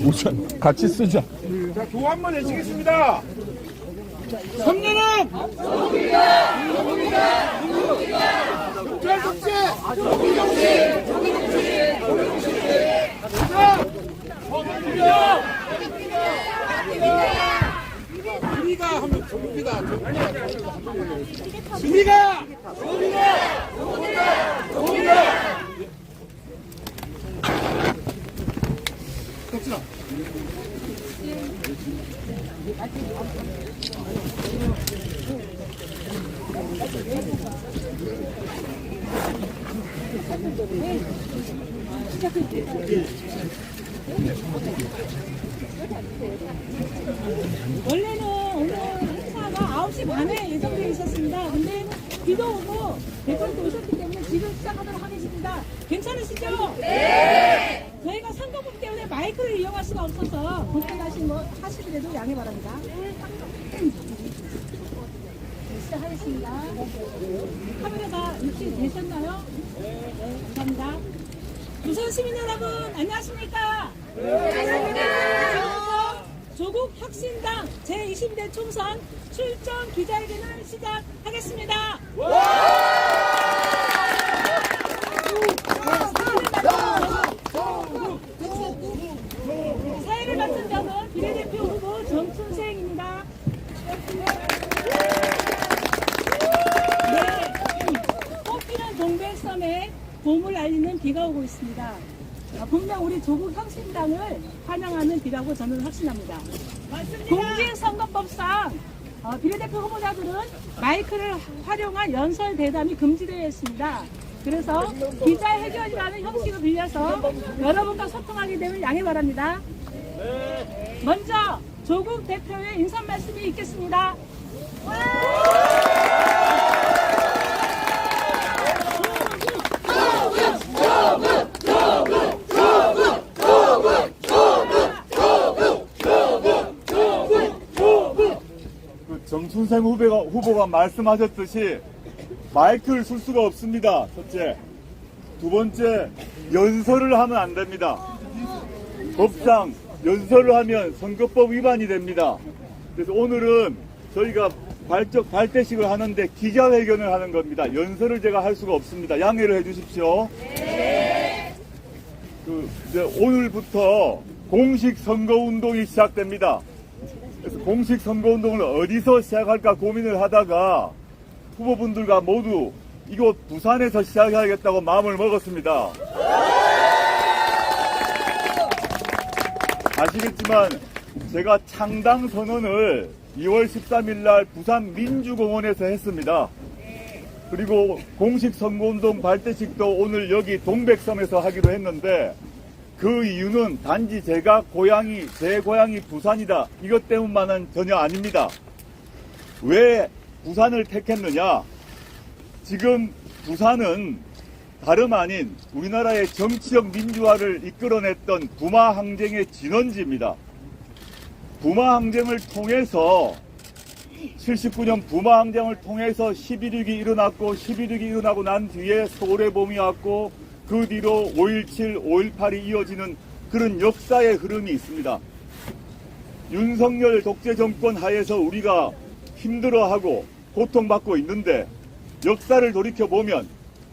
우선 같이 쓰자. 자, 도 한 번 내시겠습니다. 성년은 경찰 독재 우리가 하면 정비가 준비가 갑시다. 원래는 오늘 행사가 9시 반에 예정되어 있었습니다. 근데 비도 오고 대통령도 오셨기 때문에 지금 시작하도록 하겠습니다. 괜찮으시죠? 네! 저희가 선거법 때문에 마이크를 이용할 수가 없어서 불편하신 뭐 하시더라도 양해 바랍니다. 네, 시작하겠습니다. 카메라가 입시 되셨나요? 네, 감사합니다. 우선 시민 여러분, 안녕하십니까? 지금부터 조국 혁신당 제20대 총선 출전 기자회견을 시작하겠습니다. 사회를 맡은 저는 비례대표 후보 정춘생입니다. 네, 꽃피는 동백섬에 봄을 알리는 비가 오고 있습니다. 아, 분명 우리 조국 혁신당을 환영하는 비라고 저는 확신합니다. 공직선거법상 어, 비례대표 후보자들은 마이크를 활용한 연설 대담이 금지되어 있습니다. 그래서 기자회견이라는 형식을 빌려서 여러분과 소통하게 되면 양해 바랍니다. 먼저 조국 대표의 인사 말씀이 있겠습니다. 정춘생 후보가, 후보가 말씀하셨듯이 마이크를 쓸 수가 없습니다. 첫째. 두 번째, 연설을 하면 안 됩니다. 법상 연설을 하면 선거법 위반이 됩니다. 그래서 오늘은 저희가 발적 발대식을 하는데 기자회견을 하는 겁니다. 연설을 제가 할 수가 없습니다. 양해를 해 주십시오. 그 이제 오늘부터 공식 선거 운동이 시작됩니다. 그래서 공식 선거 운동을 어디서 시작할까 고민을 하다가 후보분들과 모두 이곳 부산에서 시작해야겠다고 마음을 먹었습니다. 아시겠지만 제가 창당 선언을 2월 13일 날 부산 민주공원에서 했습니다. 그리고 공식 선거운동 발대식도 오늘 여기 동백섬에서 하기로 했는데 그 이유는 단지 제가 고향이 제 고향이 부산이다 이것 때문만은 전혀 아닙니다. 왜 부산을 택했느냐? 지금 부산은 다름 아닌 우리나라의 정치적 민주화를 이끌어냈던 부마 항쟁의 진원지입니다. 부마 항쟁을 통해서 79년 부마 항쟁을 통해서 11.6이 일어났고 11.6이 일어나고 난 뒤에 서울의 봄이 왔고 그 뒤로 5.17, 5.18이 이어지는 그런 역사의 흐름이 있습니다. 윤석열 독재 정권 하에서 우리가 힘들어하고 고통받고 있는데 역사를 돌이켜보면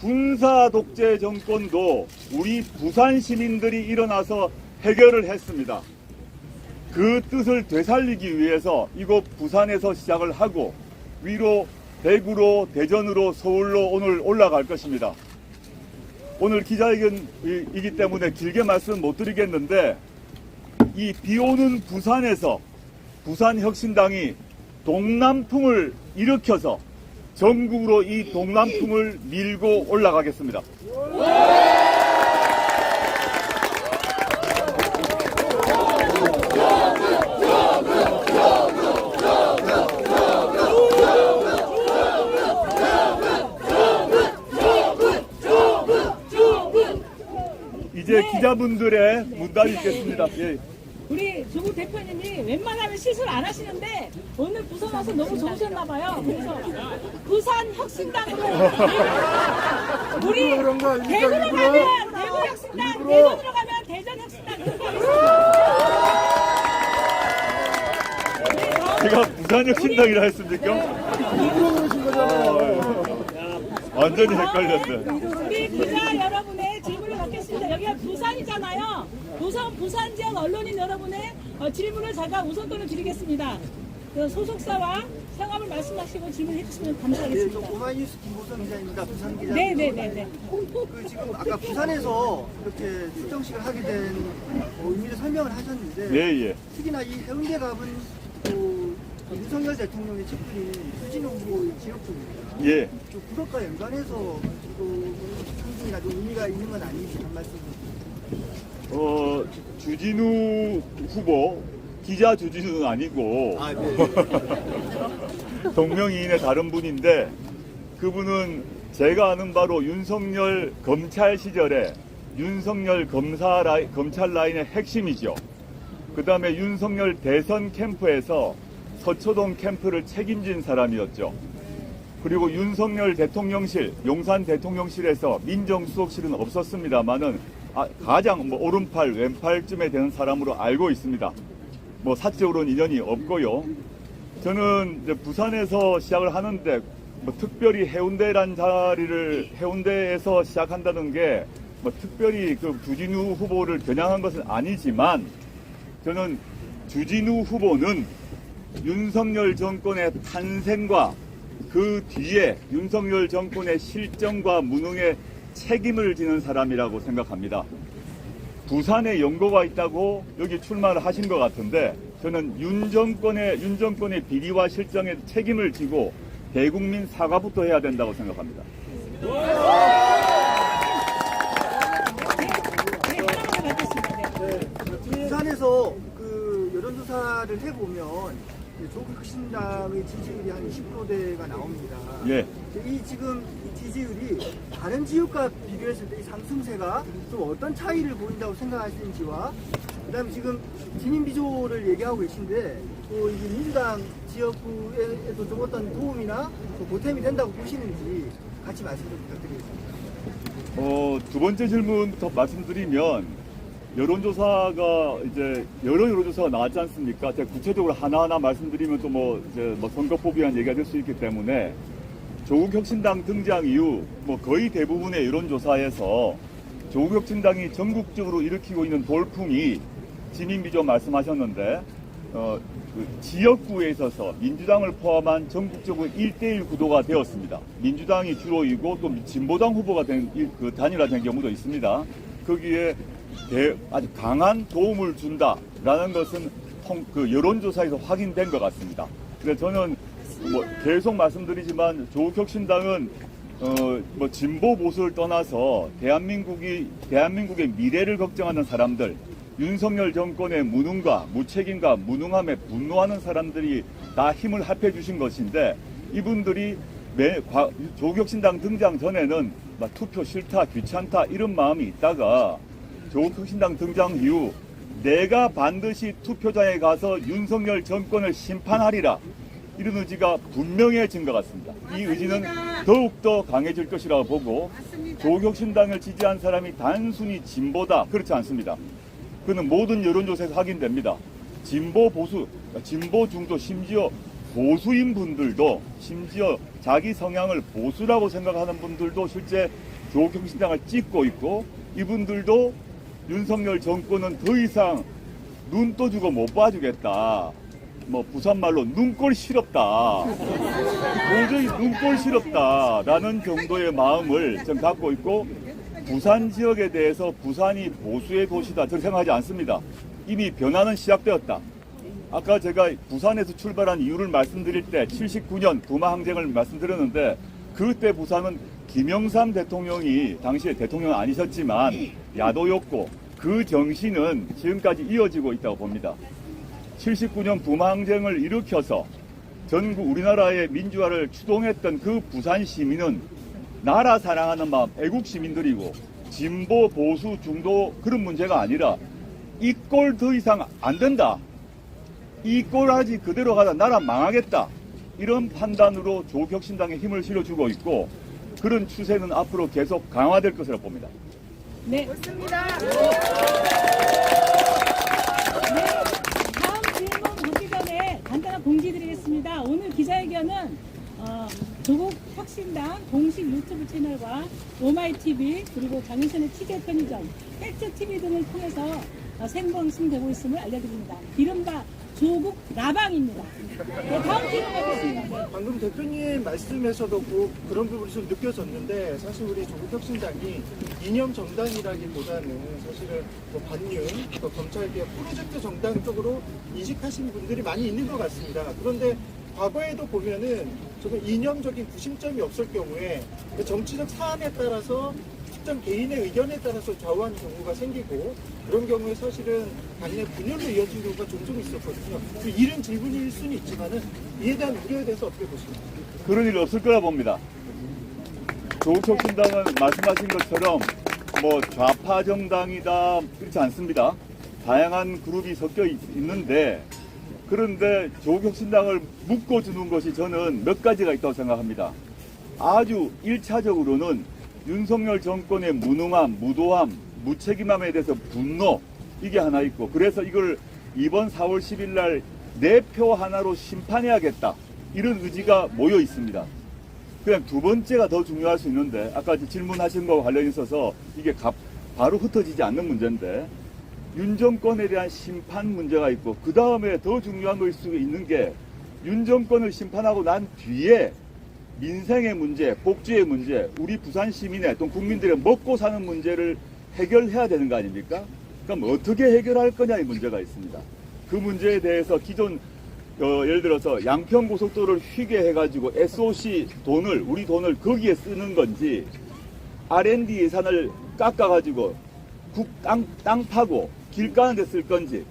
군사 독재 정권도 우리 부산 시민들이 일어나서 해결을 했습니다. 그 뜻을 되살리기 위해서 이곳 부산에서 시작을 하고 위로 대구로 대전으로 서울로 오늘 올라갈 것입니다. 오늘 기자회견이기 때문에 길게 말씀 못 드리겠는데 이 비오는 부산에서 부산혁신당이 동남풍을 일으켜서 전국으로 이 동남풍을 밀고 올라가겠습니다. 이제 기자분들의 문답이 있겠습니다. 예. 우리 조국 대표님이 웬만하면 시술 안 하시는데 오늘 부산 와서 너무 좋으셨나 봐요. 그래서 부산 혁신당으로 우리 아닙니까? 대구로? 가면 대구 혁신당? 대전으로 가면 대전 혁신당 이렇게 하겠습니다. 네, 제가 부산 혁신당이라 했습니까? 일부러 그러신 거잖아요. 완전히 헷갈렸네. 우리 기자 여러분의 질문을 받겠습니다. 여기가 부산이잖아요. 우선 부산 지역 언론인 여러분의 어, 질문을 제가 우선권을 드리겠습니다. 그 소속사와 성함을 말씀하시고 질문해 주시면 네, 저 감사하겠습니다. 오마이뉴스 김보성 기자입니다. 부산 기자. 네 네 네 네. 그 지금 아까 부산에서 이렇게 출정식을 하게 된 어, 의미를 설명을 하셨는데 예, 예. 특히나 이 해운대 갑은 그 윤석열 대통령의 측근인 수진호 후보의 지역구입니다. 예. 좀 그것과 연관해서 지금 상징이나 좀 의미가 있는 건 아닌지 한 말씀 어, 주진우 후보, 기자 주진우는 아니고, 아, 네. 동명이인의 다른 분인데, 그분은 제가 아는 바로 윤석열 검찰 시절에 윤석열 검사 라인, 검찰 라인의 핵심이죠. 그 다음에 윤석열 대선 캠프에서 서초동 캠프를 책임진 사람이었죠. 그리고 윤석열 대통령실, 용산 대통령실에서 민정수석실은 없었습니다만은 아, 가장 뭐 오른팔, 왼팔쯤에 되는 사람으로 알고 있습니다. 뭐 사적으로는 인연이 없고요. 저는 이제 부산에서 시작을 하는데 뭐 특별히 해운대란 자리를 해운대에서 시작한다는 게 뭐 특별히 그 주진우 후보를 겨냥한 것은 아니지만 저는 주진우 후보는 윤석열 정권의 탄생과 그 뒤에 윤석열 정권의 실정과 무능에 책임을 지는 사람이라고 생각합니다. 부산에 연고가 있다고 여기 출마를 하신 것 같은데 저는 윤 정권의 윤 정권의 비리와 실정에 책임을 지고 대국민 사과부터 해야 된다고 생각합니다. 부산에서 그 여론조사를 해보면 조국 혁신당의 지지율이 한 20%대가 나옵니다. 예. 이 지금 이 지지율이 다른 지역과 비교했을 때 이 상승세가 좀 어떤 차이를 보인다고 생각하시는지와 그다음에 지금 진인 비조를 얘기하고 계신데 또 이게 민주당 지역구에도 좀 어떤 도움이나 또 보탬이 된다고 보시는지 같이 말씀 좀 부탁드리겠습니다. 어, 두 번째 질문부터 말씀드리면 여론조사가 이제 여러 여론조사가 나왔지 않습니까? 제가 구체적으로 하나하나 말씀드리면 또 뭐 이제 뭐 선거법이란 얘기가 될 수 있기 때문에 조국 혁신당 등장 이후 뭐 거의 대부분의 여론조사에서 조국 혁신당이 전국적으로 일으키고 있는 돌풍이 지민비조 말씀하셨는데 어, 그 지역구에 있어서 민주당을 포함한 전국적으로 1대1 구도가 되었습니다. 민주당이 주로이고 또 진보당 후보가 된, 일- 그 단일화된 경우도 있습니다. 거기에 대- 아주 강한 도움을 준다라는 것은 통, 그 여론조사에서 확인된 것 같습니다. 그래서 저는 뭐 계속 말씀드리지만 조국혁신당은 어, 뭐 진보 보수를 떠나서 대한민국이 대한민국의 미래를 걱정하는 사람들, 윤석열 정권의 무능과 무책임과 무능함에 분노하는 사람들이 다 힘을 합해 주신 것인데 이분들이 매, 과, 조국혁신당 등장 전에는 막 투표 싫다, 귀찮다 이런 마음이 있다가 조국혁신당 등장 이후 내가 반드시 투표장에 가서 윤석열 정권을 심판하리라 이런 의지가 분명해진 것 같습니다. 이 의지는 더욱더 강해질 것이라고 보고 조국혁신당을 지지한 사람이 단순히 진보다 그렇지 않습니다. 그는 모든 여론조사에서 확인됩니다. 진보 보수, 진보 중도 심지어 보수인 분들도 심지어 자기 성향을 보수라고 생각하는 분들도 실제 조국혁신당을 찍고 있고 이분들도 윤석열 정권은 더 이상 눈 떠주고 못 봐주겠다. 뭐 부산말로 눈꼴 시럽다. 도저히 눈꼴 시럽다라는 정도의 마음을 좀 갖고 있고 부산 지역에 대해서 부산이 보수의 도시다 저는 생각하지 않습니다. 이미 변화는 시작되었다. 아까 제가 부산에서 출발한 이유를 말씀드릴 때 79년 부마 항쟁을 말씀드렸는데 그때 부산은 김영삼 대통령이 당시에 대통령은 아니셨지만 야도였고 그 정신은 지금까지 이어지고 있다고 봅니다. 79년 부마항쟁을 일으켜서 전국 우리나라의 민주화를 추동했던 그 부산 시민은 나라 사랑하는 마음, 애국 시민들이고 진보, 보수, 중도 그런 문제가 아니라 이 꼴 더 이상 안 된다. 이 꼴하지 그대로 가다 나라 망하겠다. 이런 판단으로 조국혁신당에 힘을 실어주고 있고 그런 추세는 앞으로 계속 강화될 것으로 봅니다. 네. 네. 다음 질문 보기 전에 간단한 공지 드리겠습니다. 오늘 기자회견은 어, 조국 혁신당 공식 유튜브 채널과 오마이TV 그리고 장윤선의 TJ 편의점, 팩트TV 등을 통해서 어, 생방송되고 있음을 알려드립니다. 이른바 조국 라방입니다. 네, 다음 질문 받겠습니다. 네. 방금 대표님 말씀에서도 그, 그런 부분이 좀 느껴졌는데 사실 우리 조국 혁신당이 이념 정당이라기보다는 사실은 뭐 반윤, 또 검찰개혁 프로젝트 정당 쪽으로 인식하시는 분들이 많이 있는 것 같습니다. 그런데 과거에도 보면은 조금 이념적인 구심점이 없을 경우에 그 정치적 사안에 따라서 특정 개인의 의견에 따라서 좌우하는 경우가 생기고 그런 경우에 사실은 당내 분열로 이어진 경우가 종종 있었거든요. 그 이른 질문일 수는 있지만은 이에 대한 우려에 대해서 어떻게 보십니까? 그런 일 없을 거라 봅니다. 조국혁신당은 말씀하신 것처럼 뭐 좌파 정당이다 그렇지 않습니다. 다양한 그룹이 섞여 있, 있는데 그런데 조국혁신당을 묶어주는 것이 저는 몇 가지가 있다고 생각합니다. 아주 1차적으로는 윤석열 정권의 무능함, 무도함, 무책임함에 대해서 분노 이게 하나 있고 그래서 이걸 이번 4월 10일 날 내 표 하나로 심판해야겠다 이런 의지가 모여 있습니다. 그냥 두 번째가 더 중요할 수 있는데 아까 질문하신 거와 관련이 있어서 이게 가- 바로 흩어지지 않는 문제인데 윤 정권에 대한 심판 문제가 있고 그 다음에 더 중요한 것일 수 있는 게 윤 정권을 심판하고 난 뒤에 민생의 문제, 복지의 문제, 우리 부산 시민의 또 국민들의 먹고 사는 문제를 해결해야 되는 거 아닙니까? 그럼 어떻게 해결할 거냐의 문제가 있습니다. 그 문제에 대해서 기존 어, 예를 들어서 양평 고속도로를 휘게 해가지고 SOC 돈을 우리 돈을 거기에 쓰는 건지 R&D 예산을 깎아가지고 국, 땅, 땅 파고 길 까는 데 쓸 건지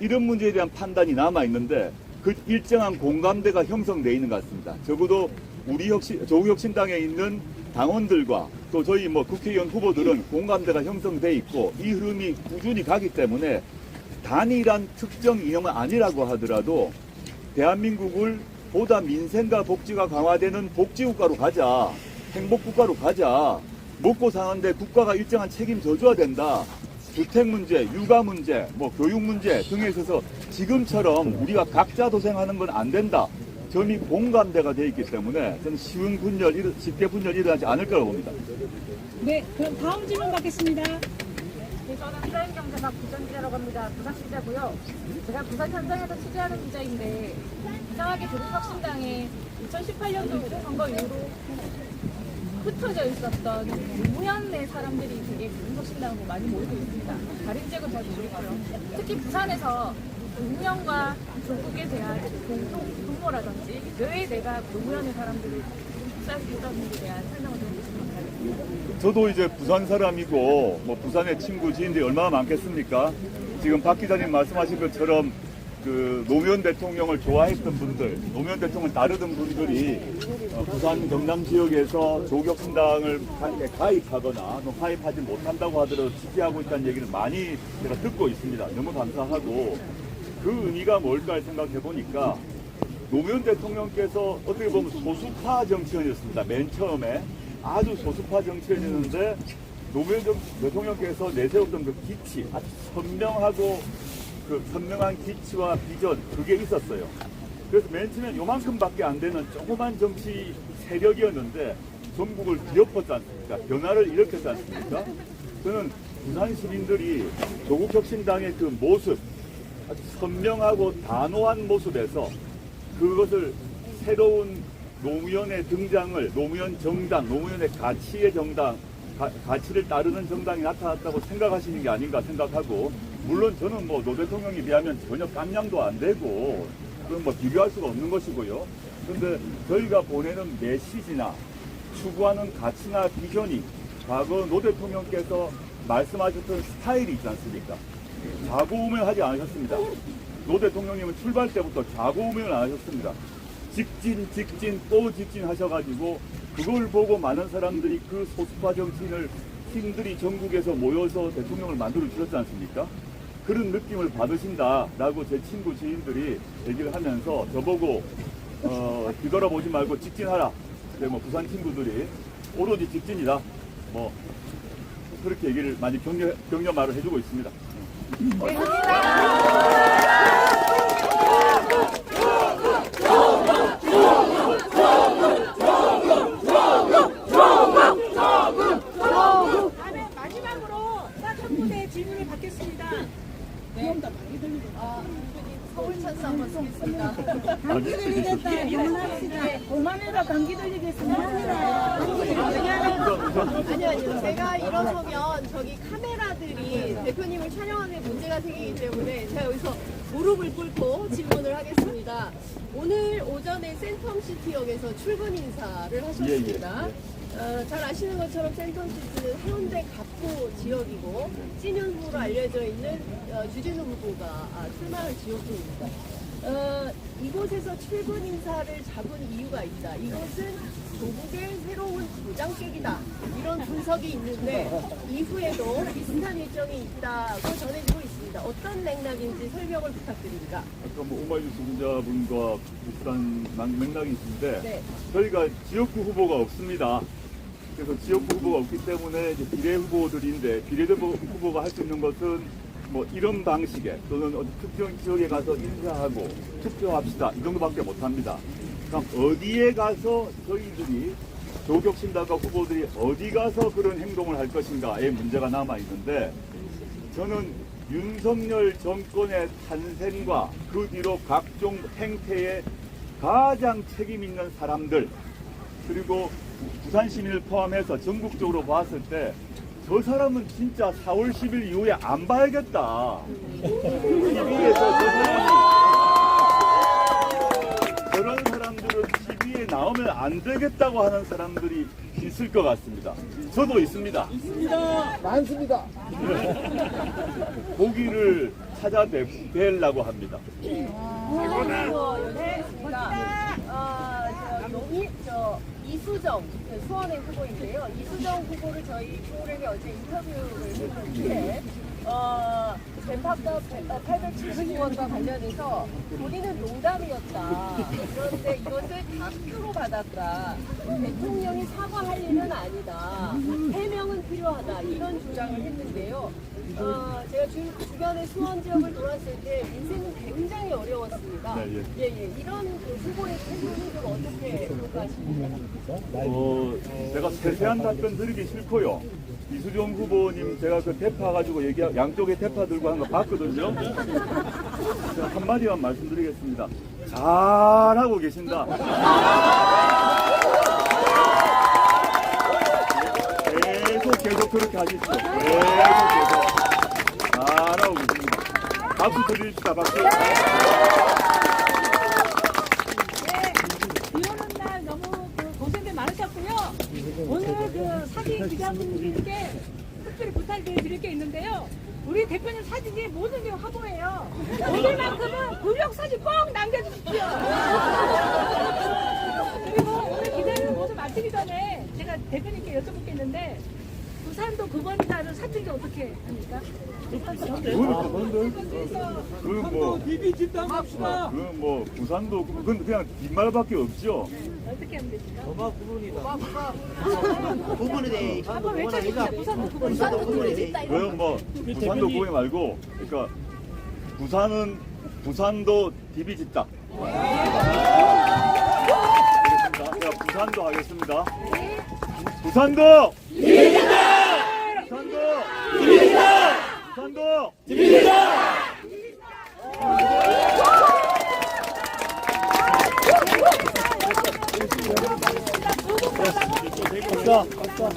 이런 문제에 대한 판단이 남아 있는데 그 일정한 공감대가 형성돼 있는 것 같습니다. 적어도 우리 혁신, 조국혁신당에 있는 당원들과 또 저희 뭐 국회의원 후보들은 공감대가 형성돼 있고 이 흐름이 꾸준히 가기 때문에 단일한 특정 이념은 아니라고 하더라도 대한민국을 보다 민생과 복지가 강화되는 복지국가로 가자. 행복국가로 가자. 먹고 사는데 국가가 일정한 책임 져줘야 된다. 주택 문제, 육아 문제, 뭐 교육 문제 등에 있어서 지금처럼 우리가 각자 도생하는 건 안 된다. 점이 공감대가 돼 있기 때문에 저는 쉬운 분열, 일- 쉽게 분열이 일어나지 않을 거라고 봅니다. 네, 그럼 다음 질문 받겠습니다. 네, 저는 프라임경제사 부전 기자라고 합니다. 부산 기자고요. 제가 부산 현장에서 취재하는 기자인데 이상하게 조국혁신당에 2018년도 선거 이후로 흩어져 있었던 노무현의 사람들이 되게 조국혁신당으로 많이 모이고 있습니다. 다른 지역은 잘 모르고요. 특히 부산에서 노무현과 조국에 대한 공통 분모라든지 왜 내가 노무현의 사람들을 축사했다는지에 대한 설명을 좀 해주시면 감사하겠습니다. 저도 이제 부산 사람이고 뭐 부산의 친구 지인들이 얼마나 많겠습니까? 지금 박 기자님 말씀하신 것처럼 그 노무현 대통령을 좋아했던 분들, 노무현 대통령을 따르던 분들이 어, 부산 경남 지역에서 조국혁신당을 가- 가입하거나 또 가입하지 못한다고 하더라도 지지하고 있다는 얘기를 많이 제가 듣고 있습니다. 너무 감사하고 그 의미가 뭘까 생각해 보니까 노무현 대통령께서 어떻게 보면 소수파 정치인이었습니다. 맨 처음에 아주 소수파 정치인이었는데 노무현 정- 대통령께서 내세웠던 그 기치, 아주 선명하고 그 선명한 기치와 비전 그게 있었어요. 그래서 맨 처음에 요만큼밖에 안 되는 조그만 정치 세력이었는데 전국을 뒤엎었지 않습니까? 변화를 일으켰지 않습니까? 저는 부산 시민들이 조국혁신당의 그 모습, 아주 선명하고 단호한 모습에서 그것을 새로운 노무현의 등장을 노무현 정당, 노무현의 가치의 정당, 가, 가치를 따르는 정당이 나타났다고 생각하시는 게 아닌가 생각하고 물론 저는 뭐 노 대통령에 비하면 전혀 깜냥도 안 되고 그건 뭐 비교할 수가 없는 것이고요. 그런데 저희가 보내는 메시지나 추구하는 가치나 비전이 과거 노 대통령께서 말씀하셨던 스타일이 있지 않습니까? 좌고우면 하지 않으셨습니다. 노 대통령님은 출발 때부터 좌고우면 안 하셨습니다. 직진, 직진, 또 직진 하셔가지고 그걸 보고 많은 사람들이 그 소수파 정치인을 팀들이 전국에서 모여서 대통령을 만들어 주셨지 않습니까? 그런 느낌을 받으신다라고 제 친구 지인들이 얘기를 하면서 저보고 어, 뒤돌아보지 말고 직진하라. 뭐 부산 친구들이 오로지 직진이다. 뭐 그렇게 얘기를 많이 격려 격려 말을 해주고 있습니다. 다음에 마지막으로 딱한 분의 질문을 받겠습니다. 귀엽다, 많이 들리네. 서울 찬스 한번 쓰겠습니다. 감기 들리겠다. 그만합시다. 그만해라, 감기 들리겠습니다. 아니요, 아니요. 제가 일어서면 저기 카메라들 이 대표님을 촬영하는 데 문제가 생기기 때문에 제가 여기서 무릎을 꿇고 질문을 하겠습니다. 오늘 오전에 센텀시티역에서 출근 인사를 하셨습니다. 어, 잘 아시는 것처럼 센텀시티는 해운대 갑포 지역이고 후보로 알려져 있는 어, 주진우 후보가 아, 출마할 지역구입니다. 어, 이곳에서 출근 인사를 잡은 이유가 있다. 이것은 조국의 새로운 도장 깨기다. 이런 분석이 있는데 이후에도 비슷한 일정이 있다고 전해지고 있습니다. 어떤 맥락인지 설명을 부탁드립니다. 아까 뭐 오마이뉴스 기자분과 비슷한 막- 맥락이 있는데 네. 저희가 지역구 후보가 없습니다. 그래서 지역구 후보가 없기 때문에 이제 비례 후보들인데 비례 후보- 후보가 할 수 있는 것은 뭐 이런 방식의 또는 어디 특정 지역에 가서 인사하고 투표합시다 이 정도밖에 못합니다. 그럼 어디에 가서 저희들이 조격신당과 후보들이 어디 가서 그런 행동을 할 것인가의 문제가 남아 있는데 저는 윤석열 정권의 탄생과 그 뒤로 각종 행태에 가장 책임 있는 사람들 그리고 부산 시민을 포함해서 전국적으로 봤을 때 저 사람은 진짜 4월 10일 이후에 안 봐야겠다. TV에서 저 사람이 나오면 안 되겠다고 하는 사람들이 있을 것 같습니다. 저도 있습니다. 보기를 찾아 뵈려고 합니다. 어, 저 용희, 저 이수정 그 수원의 후보인데요. 이수정 후보를 저희 프로그램에 어제 인터뷰를 했는데 어, 젠팝과 870원과 관련해서 본인은 농담이었다. 그런데 이것을 다큐로 받았다. 대통령이 사과할 일은 아니다. 해명은 필요하다. 이런 주장을 했는데요. 어, 제가 주, 주변의 수원 지역을 돌았을 때 인생은 굉장히 어려웠습니다. 네, 예, 예. 이런 그 후보의 태도를 좀 어떻게 평가하십니까? 어, 제가 세세한 답변 드리기 싫고요. 이수정 후보님 제가 그 대파 가지고 얘기 양쪽에 대파 들고 하는 거 봤거든요. 제가 한마디만 말씀드리겠습니다. 잘하고 계신다. 계속 계속 그렇게 하십시오. 계속 계속 잘하고 계십니다. 박수 드립시다. 박수. 네, 비 오는 날 너무 그 고생들 많으셨고요. 오늘 그 사진 기자분들께 특별히 부탁드릴 게 있는데요. 우리 대표님 사진이 모든 게 화보예요. 오늘만큼은 구력 사진 꼭 남겨주십시오. 그리고 오늘 기자를 모두 마치기 전에 제가 대표님께 여쭤볼 게 있는데 부산도 9번이다를 사투리 어떻게 합니까? 그건 그건 뭐 비비 집단 갑시다. 그건 뭐 부산도 그건 그냥 뒷말밖에 없죠. 어떻게 하면 됩니까? 부분에 대해 한번 외쳐주세요. 부산도 9번이다. 그건 뭐 부산도 구이 말고 그러니까 부산은 부산도 디비. 제가 부산도 하겠습니다. 부산도 정도 드립니다. 자, 자.